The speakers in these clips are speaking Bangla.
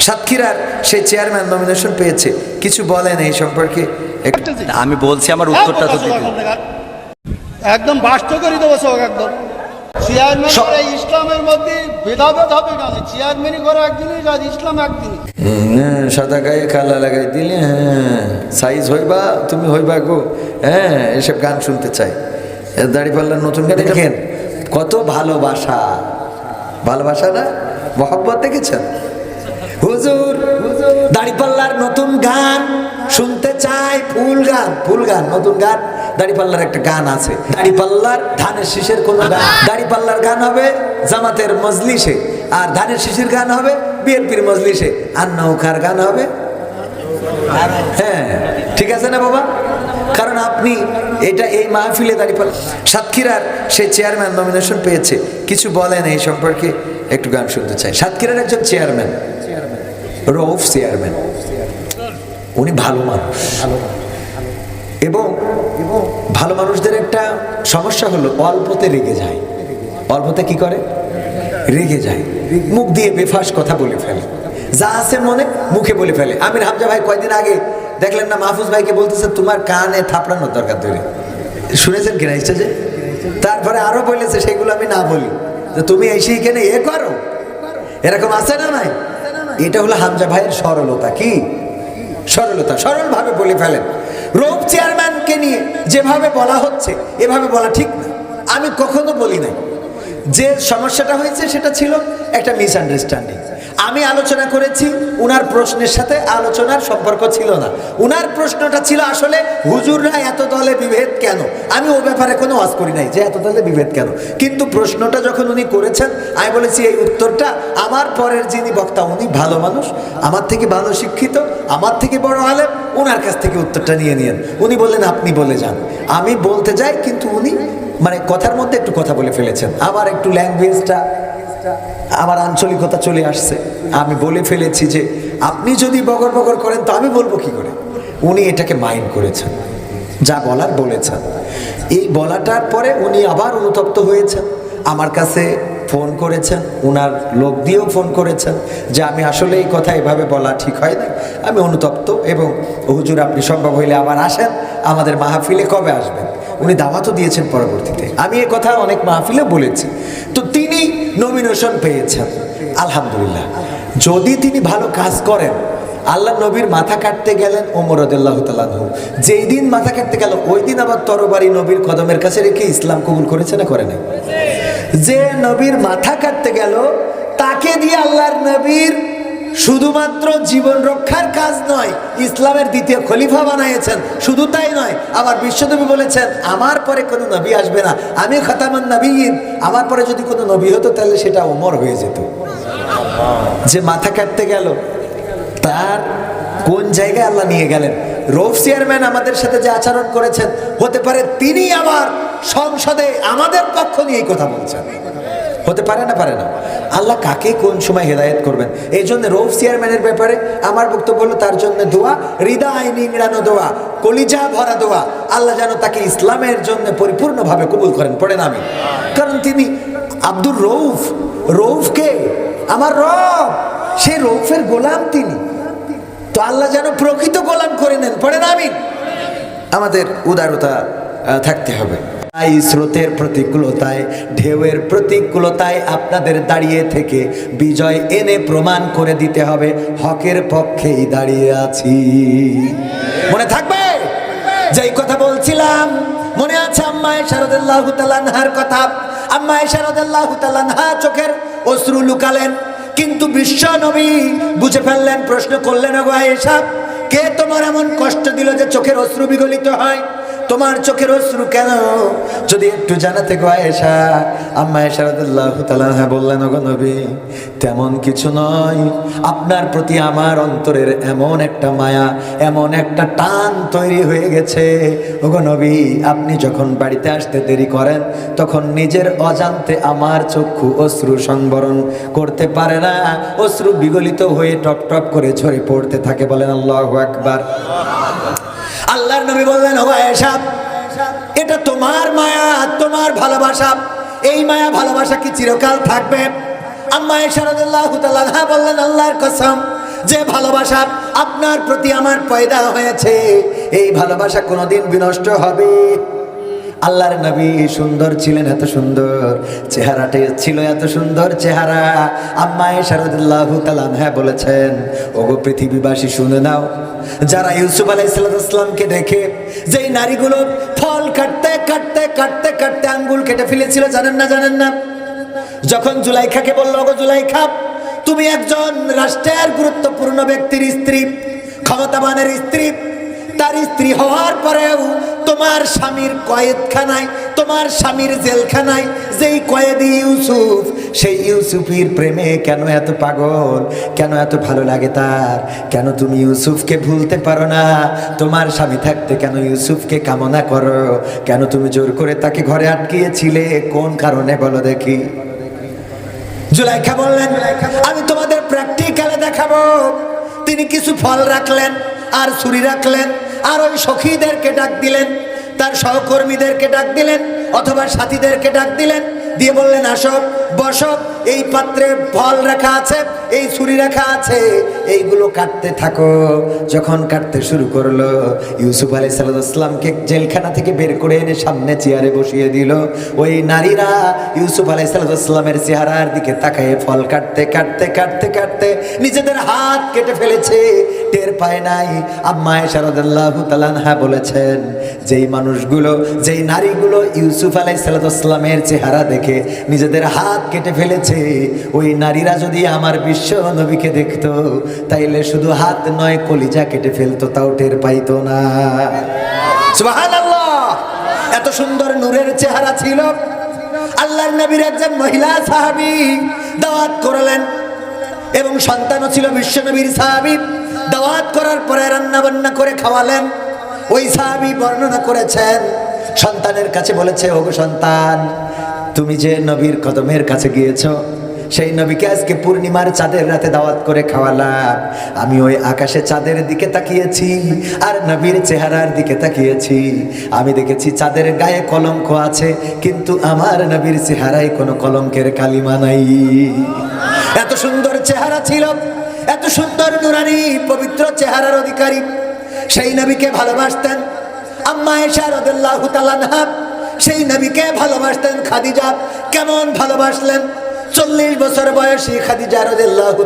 সাতক্ষীরার সেই চেয়ারম্যান নমিনেশন পেয়েছে। কিছু বলেন এই সম্পর্কে? আমি বলছি আমার উত্তরটা তো একদম বাস্ত করে দেবো সব একদম। চেয়ারম্যান সব- করে ইসলামের মধ্যে ভেদাভেদ হবে না। চেয়ারম্যানই করে একদিনই আর ইসলাম একদিনই হ্যাঁ, সাদা গায়ে কালা লাগাই দিলে হ্যাঁ সাইজ হইবা তুমি হইবা গো। হ্যাঁ এসব গান শুনতে চাই। দাড়ি পাল্লার নতুন গান। দেখেন কত ভালোবাসা। ভালোবাসা না? মহব্বত দেখেছেন? হুজুর, দাড়িপাল্লার নতুন গান শুনতে চাই, ফুল গান ফুল গান, নতুন গান। দাড়িপাল্লার একটা গান আছে। দাড়িপাল্লার ধানের শীষের কোন গান। দাড়িপাল্লার গান হবে জামাতের মজলিসে, আর ধানের শীষের গান হবে বিএনপির মজলিসে। আর নৌকার গান হবে। হ্যাঁ ঠিক আছে না বাবা? কারণ আপনি এটা এই মাহফিলে দাঁড়িয়ে সাতক্ষীরার সে চেয়ারম্যান নমিনেশন পেয়েছে। কিছু বলেন এই সম্পর্কে, একটু গান শুনতে চাই। সাতক্ষীরার একজন চেয়ারম্যান। রৌফ চেয়ারম্যান। উনি ভালো মানুষ। এবং ভালো মানুষদের একটা সমস্যা হলো, অল্পতে রেগে যায়। অল্পতে কি করে? রেগে যায়। মুখ দিয়ে বেফাস কথা বলে ফেলে। যা আছে মনে মুখে বলে ফেলে। আমির হামজা ভাই কয়দিন আগে দেখলেন না, মাহফুজ ভাইকে বলতেছে, তোমার কানে থাপড়ানোর দরকার ধরে। শুনেছেন কিনা যে তারপরে আরও বলেছে, সেগুলো আমি না বলি। তুমি এসে এখানে এ করো। এরকম আছে না নাই? এটা হলো হামজা ভাইয়ের সরলতা কি? সরলতা, সরলভাবে বলে ফেলেন। রোপ চেয়ারম্যানকে নিয়ে যেভাবে বলা হচ্ছে, এভাবে বলা ঠিক না। আমি কখনো বলি নাই। যে সমস্যাটা হয়েছে সেটা ছিল একটা মিসআন্ডারস্ট্যান্ডিং আমি আলোচনা করেছি, উনার প্রশ্নের সাথে আলোচনার সম্পর্ক ছিল না। উনার প্রশ্নটা ছিল আসলে, হুজুররা এত দলে বিভেদ কেন? আমি ও ব্যাপারে কোনো ওয়াজ করি নাই যে এত দলে বিভেদ কেন। কিন্তু প্রশ্নটা যখন উনি করেছেন, আমি বলেছি, এই উত্তরটা আমার পরের যিনি বক্তা, উনি ভালো মানুষ, আমার থেকে ভালো শিক্ষিত, আমার থেকে বড় আলেম ওনার কাছ থেকে উত্তরটা নিয়ে নিয়েন। উনি বললেন, আপনি বলে যান। আমি বলতে যাই, কিন্তু উনি মানে কথার মধ্যে একটু কথা বলে ফেলেছেন। আবার একটু ল্যাঙ্গুয়েজটা আমার আঞ্চলিকতা চলে আসছে। আমি বলে ফেলেছি যে, আপনি যদি বগর বগর করেন, তো আমি বলব কি করে? উনি এটাকে মাইন্ড করেছেন। যা বলার বলেছেন। এই বলাটার পরে উনি আবার অনুতপ্ত হয়েছেন। আমার কাছে ফোন করেছেন, উনার লোক দিয়েও ফোন করেছেন যে, আমি আসলে এই কথা এভাবে বলা ঠিক হয় না আমি অনুতপ্ত এবং হুজুর, আপনি সম্ভব হইলে আবার আসেন। আমাদের মাহফিলে কবে আসবেন? উনি দাওয়াতও দিয়েছেন পরবর্তীতে। আমি এ কথা অনেক মাহফিলে বলেছি। তো তিনি নমিনেশন পেয়েছেন। আলহামদুলিল্লাহ। যদি তিনি ভালো কাজ করেন, আল্লাহ নবীর মাথা কাটতে গেলেন ওমর আদুল্লাহ তালানহু যেই দিন মাথা কাটতে গেল, ওই দিন আবার তরবারি নবীর কদমের কাছে রেখে ইসলাম কবুল করেছে না করে নাই? যে নবীর মাথা কাটতে গেল, তাকে দিয়ে আল্লাহর নবীর শুধুমাত্র জীবন রক্ষার কাজ নয়, ইসলামের দ্বিতীয় খলিফা বানাইয়েছেন। শুধু তাই নয়, আবার বিশ্বনবী বলেছেন, আমার পরে কোনো নবী আসবে না। আমি খতামান নবীন আমার পরে যদি কোনো নবী হতো, তাহলে সেটা ওমর হয়ে যেত। যে মাথা কাটতে গেল, তার কোন জায়গায় আল্লাহ নিয়ে গেলেন? রোফ চেয়ারম্যান আমাদের সাথে যে আচরণ করেছেন, হতে পারে তিনি আবার সংসদে আমাদের পক্ষ নিয়েই কথা বলছেন। হতে পারে না পারে না। আল্লাহ কাকে কোন সময় হেদায়েত করবেন? এই জন্য রৌফ চেয়ারম্যানের ব্যাপারে আমার বক্তব্য হলো, তার জন্য দোয়া, হৃদয় নিংড়ানো দোয়া, কলিজা ভরা দোয়া। আল্লাহ যেন তাকে ইসলামের জন্য পরিপূর্ণভাবে কবুল করেন। পড়েন আমি। কারণ তিনি আব্দুর রৌফ। রৌফকে আমার রব। সে রৌফের গোলাম তিনি। তো আল্লাহ যেন প্রকৃত গোলাম করে নেন। পড়েন আমি? আমাদের উদারতা থাকতে হবে। তাই স্রোতের প্রতিকূলতায়, ঢেউয়ের প্রতিকূলতায় আপনাদের দাঁড়িয়ে থেকে বিজয় এনে প্রমাণ করে দিতে হবে, হকের পক্ষেই দাঁড়িয়ে আছি। মনে থাকবে? যেই কথা বলছিলাম, মনে আছে আম্মায় শারদাল্লাহ তালানহার কথা? আম্মায় শারদাল্লাহ তালানহা চোখের অশ্রু লুকালেন, কিন্তু বিশ্ব নবী বুঝে ফেললেন, প্রশ্ন করলেন গো আয়েশা, কে তোমার এমন কষ্ট দিল যে চোখের অশ্রু বিগলিত হয়? তোমার চোখের অশ্রু কেন? যদি একটু জানাতে গো আম্মা এসা রাদিয়াল্লাহু তাআলা বললেন, ওগো নবী, তেমন কিছু নয়। আপনার প্রতি আমার অন্তরের এমন একটা মায়া, এমন একটা টান তৈরি হয়ে গেছে। ওগো নবী, আপনি যখন বাড়িতে আসতে দেরি করেন, তখন নিজের অজান্তে আমার চক্ষু অশ্রু সংবরণ করতে পারে না। অশ্রু বিগলিত হয়ে টপ টপ করে ঝরে পড়তে থাকে বলেন আল্লাহু আকবার। আল্লাহর নবী বললেন, ও এটা তোমার মায়া, তোমার ভালোবাসা। এই মায়া, ভালোবাসা কি চিরকাল থাকবে? আম্মা আয়েশা রাদিয়াল্লাহু তাআলা বললেন, আল্লাহর কসম, যে ভালোবাসা আপনার প্রতি আমার পয়দা হয়েছে, এই ভালোবাসা কোনোদিন বিনষ্ট হবে। আল্লাহর নবী সুন্দর ছিলেন, এত সুন্দর। চেহারাটি ছিল এত সুন্দর চেহারা। আম্মা শারদুল্লাহ তালাম হ্যাঁ বলেছেন, ওগো পৃথিবীবাসী, শুনে নাও। যারা ইউসুফ আলাইসালামকে দেখে, যেই নারীগুলো ফল কাটতে কাটতে কাটতে কাটতে আঙ্গুল কেটে ফেলেছিল, জানেন না জানেন না? যখন জুলাইখাকে বলল গো জুলাইখা, তুমি একজন রাষ্ট্রের গুরুত্বপূর্ণ ব্যক্তির স্ত্রী, ক্ষমতাবানের স্ত্রী তার স্ত্রী হওয়ার পরেও তোমার স্বামীর কয়েদখানায়, তোমার স্বামীর জেলখানায়, যেই কয়েদি ইউসুফ, সেই ইউসুফের প্রেমে কেন এত পাগল? কেন এত ভালো লাগে তার? কেন তুমি ইউসুফকে ভুলতে পারো না? তোমার স্বামী থাকতে কেন ইউসুফকে কামনা করো? কেন তুমি জোর করে তাকে ঘরে আটকিয়েছিলে? কোন কারণে বলো দেখি। জুলাইখা বললেন, আমি তোমাদের প্র্যাকটিক্যালে দেখাবো। তিনি কিছু ফল রাখলেন আর ছুরি রাখলেন। আর ওই সখীদেরকে ডাক দিলেন, তার সহকর্মীদেরকে ডাক দিলেন, অথবা সাথীদেরকে ডাক দিলেন, দিয়ে বললেন, আসো, বসো, এই পাত্রে ফল রাখা আছে, এই ছুরি রাখা আছে, এইগুলো কাটতে থাকো। যখন কাটতে শুরু করল, ইউসুফ আলাই সাল্লামকে জেলখানা থেকে বের করে এনে সামনে চেয়ারে বসিয়ে দিল। ওই নারীরা ইউসুফ আলাই সাল্লামের চেহারার দিকে তাকায় ফল কাটতে কাটতে কাটতে কাটতে নিজেদের হাত কেটে ফেলেছে। টের পায় নাই। আম্মায় শারদাল্লাহ তালানহা বলেছেন, যেই মানুষগুলো, যেই নারীগুলো ইউসুফ আলাই সাল্লামের চেহারা দেখে নিজেদের হাত কেটে ফেলেছে, ওই নারীরা যদি আমার বিশ্ব নবীকে দেখতো, তাইলে শুধু হাত নয়, কলিজা কেটে ফেলতো, তাও টের পাইতো না। এত সুন্দর নূরের চেহারা ছিল। আল্লাহর নবীর একজন মহিলা সাহাবী দাওয়াত করলেন, এবং সন্তানও ছিল বিশ্বনবীর সাহাবী। দাওয়াত করার পরে রান্না বান্না করে খাওয়ালেন। ওই সাহাবী বর্ণনা করেছেন, সন্তানের কাছে বলেছে, ওগো সন্তান, তুমি যে নবীর কদমের কাছে গিয়েছো, সেই নবীকে আজকে পূর্ণিমার চাঁদের রাতে দাওয়াত করে খাওয়ালাম। আমি ওই আকাশে চাঁদের দিকে তাকিয়েছি আর নবীর চেহারার দিকে তাকিয়েছি। আমি দেখেছি চাঁদের গায়ে কলঙ্ক আছে, কিন্তু আমার নবীর চেহারায় কোনো কলঙ্কের কালিমা নাই। এত সুন্দর চেহারা ছিল। এত সুন্দর নুরানি পবিত্র চেহারার অধিকারী। সেই নবীকে ভালোবাসতেন। আম্মা এশা সেই নবীকে ভালোবাসতেন খাদিজা। কেমন ভালোবাসলেন? চল্লিশ বছর বয়সী খাদিজা রদুল্লাহ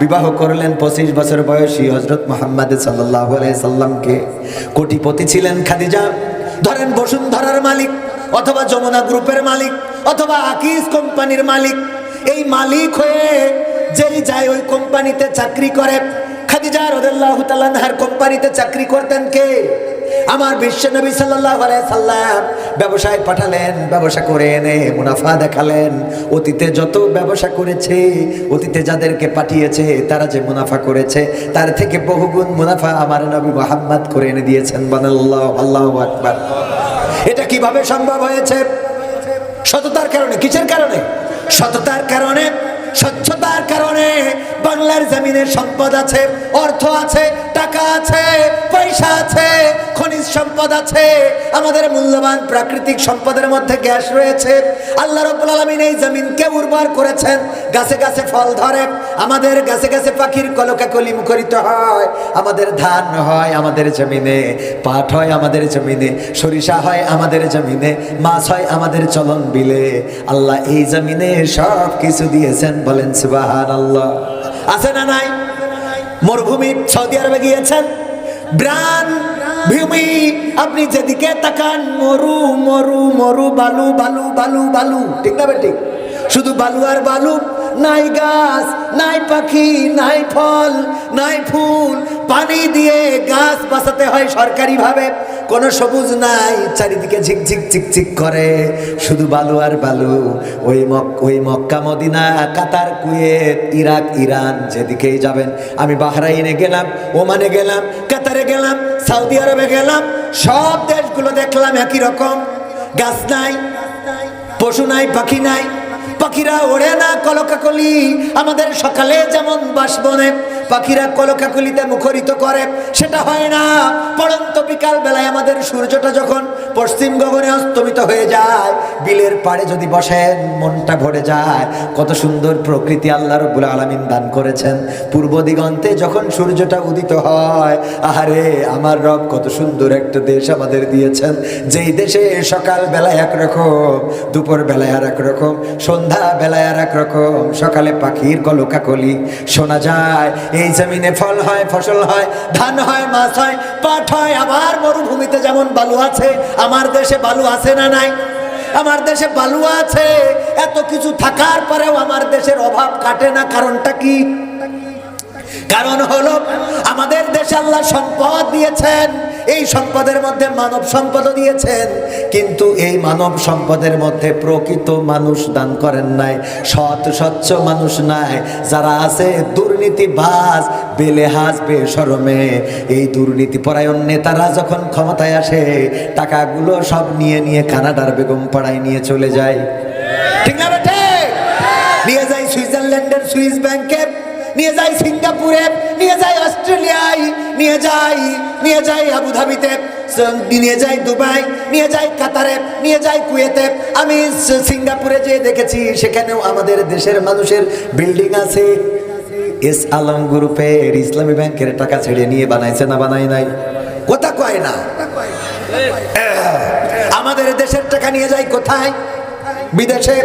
বিবাহ করলেন পঁচিশ বছর বয়সী হজরত মোহাম্মদ সাল্লাহ সাল্লামকে। কোটিপতি ছিলেন খাদিজা। ধরেন বসুন্ধরার মালিক অথবা যমুনা গ্রুপের মালিক অথবা আকিস কোম্পানির মালিক। এই মালিক হয়ে যেই যায় ওই কোম্পানিতে চাকরি করে। খাদিজা রদুল্লাহ তালানহার কোম্পানিতে চাকরি করতেন কে? আমার বিশ্ব নবী সাল্লাম ব্যবসায় পাঠালেন, ব্যবসা করে এনে মুনাফা দেখালেন। অতীতে যত ব্যবসা করেছে, অতীতে যাদেরকে পাঠিয়েছে, তারা যে মুনাফা করেছে, তার থেকে বহুগুণ মুনাফা আমার নবী মোহাম্মদ করে এনে দিয়েছেন। বানাল্লাহ আল্লাহ আকবার। এটা কীভাবে সম্ভব হয়েছে? সততার কারণে। কিসের কারণে? সততার কারণে স্বচ্ছতার কারণে বাংলার জমিনের সম্পদ আছে অর্থ আছে টাকা আছে পয়সা আছে খনিজ সম্পদ আছে, আমাদের মূল্যবান প্রাকৃতিক সম্পদের মধ্যে গ্যাস রয়েছে। আল্লাহ রব্বুল আলামিন এই জমিনকে উর্বর করেছেন। গাছে গাছে ফল ধরে, আমাদের গাছে গাছে পাখির কলকাকলি মুখরিত হয়, আমাদের ধান হয় আমাদের জমিনে, পাট হয় আমাদের জমিনে, সরিষা হয় আমাদের জমিনে, মাছ হয় আমাদের চলন বিলে। আল্লাহ এই জমিনে সব কিছু দিয়েছেন, বলেন সুবাহান আল্লাহ আছে না নাই? মরুভূমি সৌদি আরবে গিয়েছেন? ব্রান ভূমি, আপনি যেদিকে তাকান, মরু মরু মরু, বালু বালু বালু বালু, ঠিক না ঠিক শুধু বালু আর বালু নাই গাছ, নাই পাখি, নাই ফল, নাই ফুল। পানি দিয়ে গাছ বাঁচাতে হয় সরকারি ভাবে কোনো সবুজ নাই, চারিদিকে ঝিকঝিক ঝিকঝিক করে। শুধু বালু আর বালু। ওই মক, ওই Mecca Medina, Qatar, Kuwait, Iraq, Iran যেদিকেই যাবেন। আমি বাহরাইনে গেলাম, ওমানে গেলাম, কাতারে গেলাম, সৌদি আরবে গেলাম। সব দেশগুলো দেখলাম একই রকম। গাছ নাই, পশু নাই, পাখি নাই। পাখিরা ওড়ে না কলকাকলি। আমাদের সকালে যেমন বাসবনে পাখিরা কলকাকলিতে মুখরিত করে। সেটা হয় না। পড়ন্ত বিকাল বেলায় আমাদের সূর্যটা যখন পশ্চিম গগনে অস্তমিত হয়ে যায়, বিলের পাড়ে যদি বসেন, মনটা ভরে যায়। কত সুন্দর প্রকৃতি আল্লাহ রব্বুল আলামিন দান করেছেন। পূর্ব দিগন্তে যখন সূর্যটা উদিত হয়, আহারে, আমার রব কত সুন্দর একটা দেশ আমাদের দিয়েছেন। যেই দেশে সকাল বেলায় একরকম দুপুর বেলায় আর একরকম সন্ধ্যা বেলায় আর একরকম সকালে পাখির কলকাকলি শোনা যায়। এই জমিনে ফল হয়, ফসল হয়, ধান হয়, মাছ হয়, পাট হয়, আমার মরুভূমিতে যেমন বালু আছে, আমার দেশে বালু আছে না নাই? আমার দেশে বালু আছে, এত কিছু থাকার পরেও আমার দেশের অভাব কাটে না, কারণটা কি? কারণ হলো, আমাদের দেশে আল্লাহ সম্পদ দিয়েছেন এই সম্পদের মধ্যে মানব সম্পদ দিয়েছেন। কিন্তু এই মানব সম্পদের মধ্যে প্রকৃত মানুষ দান করেন নাই। সৎ, স্বচ্ছ মানুষ নাই। যারা আছে দুর্নীতিবাজ, বেলেহাজ, বেসরমে। এই দুর্নীতি পরায়ণ নেতারা যখন ক্ষমতায় আসে, টাকাগুলো সব নিয়ে নিয়ে কানাডার বেগম পাড়ায় নিয়ে চলে যায়। ঠিক না নিয়ে যাই সুইজারল্যান্ডের সুইস ব্যাংকে। নিয়ে যাই সিঙ্গাপুরে, নিয়ে যাই অস্ট্রেলিয়ায়, নিয়ে যাই নিয়ে যাই আবুধাবিতে নিয়ে যাই দুবাই, নিয়ে যাই কাতারে, নিয়ে যাই কুয়েতে। আমি সিঙ্গাপুরে যে দেখেছি, সেখানেও আমাদের দেশের মানুষের বিল্ডিং আছে। এস আলম গ্রুপের ইসলামী ব্যাংকের টাকা ছেড়ে নিয়ে বানাইছে না বানাই নাই? কথা কয় না। আমাদের দেশের টাকা নিয়ে যাই কোথায়? বিদেশে।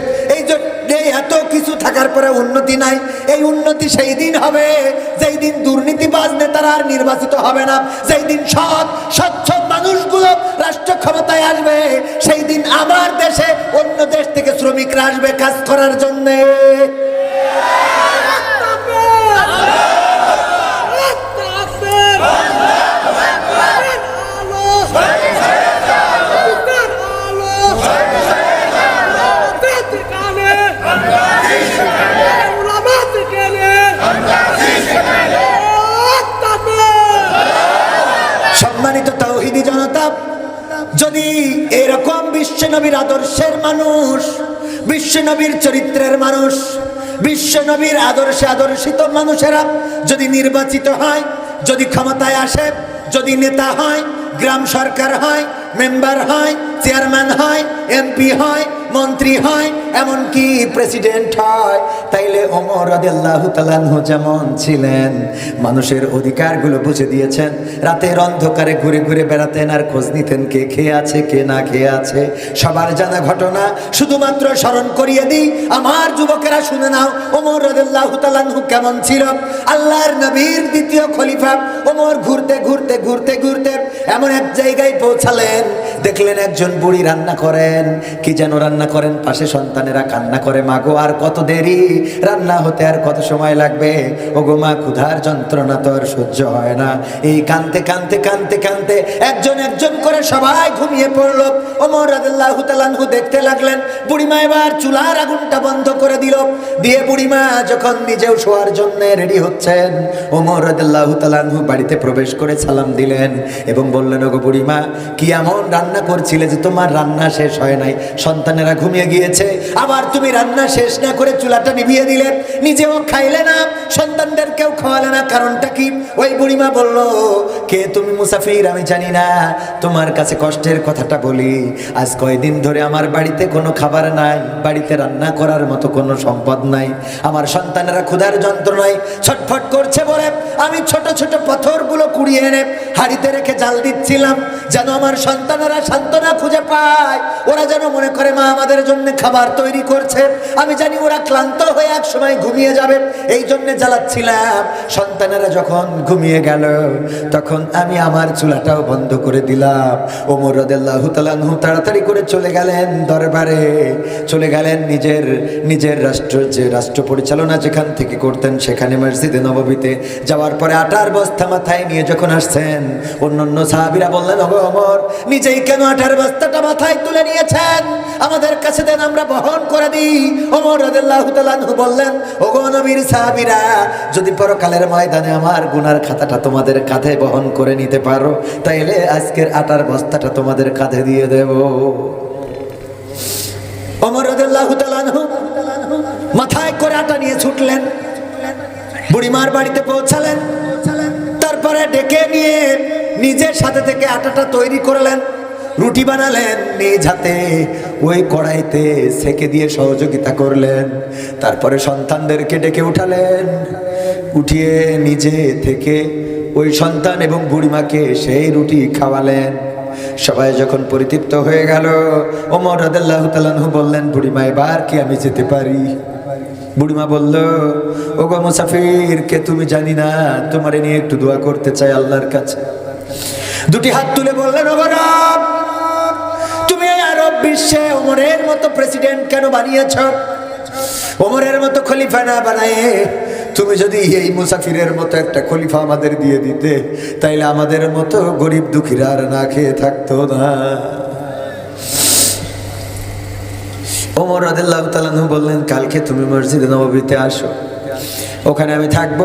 এত কিছু থাকার পরে উন্নতি নাই, এই উন্নতি সেই দিন হবে। যেই দিন দুর্নীতিবাজ নেতারা আর নির্বাচিত হবে না, যেই দিন সৎ, স্বচ্ছ মানুষগুলো রাষ্ট্র ক্ষমতায় আসবে, সেই দিন আমার দেশে অন্য দেশ থেকে শ্রমিকরা আসবে কাজ করার জন্যে। বিশ্বনবীর চরিত্রের মানুষ। বিশ্ব নবীর আদর্শে আদর্শিত মানুষেরা যদি নির্বাচিত হয়, যদি ক্ষমতায় আসে, যদি নেতা হয়, গ্রাম সরকার হয়, মেম্বার হয়, চেয়ারম্যান হয়, এমপি হয়, মন্ত্রী হয় এমনকি প্রেসিডেন্ট হয়, তাইলে ওমর রাদিয়াল্লাহু তাআলাহু যেমন ছিলেন। মানুষের অধিকারগুলো বুঝে দিয়েছেন। রাতের অন্ধকারে ঘুরে ঘুরে বেড়াতেন আর খোঁজ নিতেন কে খেয়ে আছে, কে না খেয়ে আছে। সবার জানা ঘটনা শুধুমাত্র স্মরণ করিয়ে দিই। আমার যুবকেরা শুনে নাও, ওমর রাদিয়াল্লাহু তাআলাহু কেমন ছিল? আল্লাহর নবীর দ্বিতীয় খলিফা ওমর ঘুরতে ঘুরতে ঘুরতে ঘুরতে এমন এক জায়গায় পৌঁছালেন। দেখলেন একজন বুড়ি রান্না করেন। কি যেন রান্না করেন? পাশে সন্তানেরা কান্না করে মাগো আর কত দেরি? রান্না হতে আর কত সময় লাগবে? ও গো মা, ক্ষুধার যন্ত্রণা তো আর সহ্য হয় না। এই কানতে কানতে কানতে কানতে একজন একজন করে সবাই ঘুমিয়ে পড়ল। ওমর রাদিয়াল্লাহু তাআলাহু দেখতে লাগলেন, বুড়িমা এবার চুলার আগুনটা বন্ধ করে দিল। দিয়ে বুড়িমা যখন নিজেও শোয়ার জন্য রেডি হচ্ছেন, ওমর রাদিয়াল্লাহু তাআলাহু বাড়িতে প্রবেশ করে সালাম দিলেন এবং বললেন, ওগো বুড়িমা, কি এমন রান্না করছিলে যে তোমার রান্না শেষ হয় নাই? সন্তানেরা ঘুমিয়ে গিয়েছে আবার তুমি রান্না শেষ না করে চুলাটা নিভিয়ে দিলে, নিজেও খাইলে না, সন্তানদেরকেও খাওয়ালে না, কারণটা কি? ওই বুড়িমা বলল, কে তুমি মুসাফির? আমি জানি না। তোমার কাছে কষ্টের কথাটা বলি, আজ কয়দিন ধরে আমার বাড়িতে কোনো খাবার নাই, বাড়িতে রান্না করার মতো কোনো সম্পদ নাই। আমার সন্তানেরা ক্ষুধার যন্ত্রণায় ছটফট করছে বলে, আমি ছোট ছোট পাথরগুলো কুড়িয়ে এনে হাড়িতে রেখে জাল দিচ্ছিলাম, যেন আমার সন্তানেরা সান্ত্বনা খুঁজে পায়। ওরা যেন মনে করে, মা, আমাদের জন্য খাবার তৈরি করছে। আমি জানি ওরা ক্লান্ত হয়ে এক সময় ঘুমিয়ে যাবে। এই জন্যে জ্বালাচ্ছিলাম। সন্তানেরা যখন ঘুমিয়ে গেল, তখন আমি আমার চুলাটাও বন্ধ করে দিলাম। ওমর রদেল্লাহু তালানহু তাড়াতাড়ি করে চলে গেলেন দরবারে। চলে গেলেন নিজের নিজের রাষ্ট্র, যে রাষ্ট্র পরিচালনা যেখান থেকে করতেন সেখানে মসজিদে নববীতে। যাওয়ার পরে আটার বস্তা মাথায় নিয়ে যখন আসছেন অন্য অন্য সাহাবিরা বললেন, ওগো অমর নিজেই কেন আঠার বস্তাটা মাথায় তুলে নিয়েছেন? আমাদের কাছে দেন, আমরা বহন করে দিই। তাআলা আনহু বললেন, ওগো নবীর সাহাবীরা, যদি পরকালের ময়দানে আমার গুনার খাতাটা তোমাদের কাঁধে বহন করে নিতে পারো, তাইলে আজকের আটার বস্তাটা তোমাদের কাঁধে দিয়ে দেব। আনহু মাথায় করে আটা নিয়ে ছুটলেন, বুড়িমার বাড়িতে পৌঁছালেন। তারপরে ডেকে নিয়ে নিজের সাথে থেকে আটাটা তৈরি করলেন, রুটি বানালেন, নিজ হাতে ওই কড়াইতে সেকে দিয়ে সহযোগিতা করলেন। তারপরে সন্তানদেরকে ডেকে উঠালেন। উঠিয়ে নিজে থেকে ওই সন্তান এবং বুড়িমাকে সেই রুটি খাওয়ালেন। সবাই যখন পরিতৃপ্ত হয়ে গেল, ওমর তালানহু বললেন, বুড়িমা, এবার কি আমি যেতে পারি? বুড়িমা বলল ও গো মুসাফির কে তুমি জানি না? তোমার নিয়ে একটু দোয়া করতে চাই আল্লাহর কাছে। দুটি হাত তুলে বললেন ও গো রব, তুমি এই আরব বিশ্বে ওমরের মতো প্রেসিডেন্ট কেন বানিয়েছ? ওমরের মতো খলিফা না বানায় তুমি যদি এই মুসাফিরের মতো একটা খলিফা আমাদের দিয়ে দিতে তাইলে আমাদের মতো গরিব দুঃখীরা আর না খেয়ে থাকতো না। ওমর রাদিল্লাহ তালানহু বললেন কালকে তুমি মসজিদে নবাবিতে আসো। ওখানে আমি থাকব।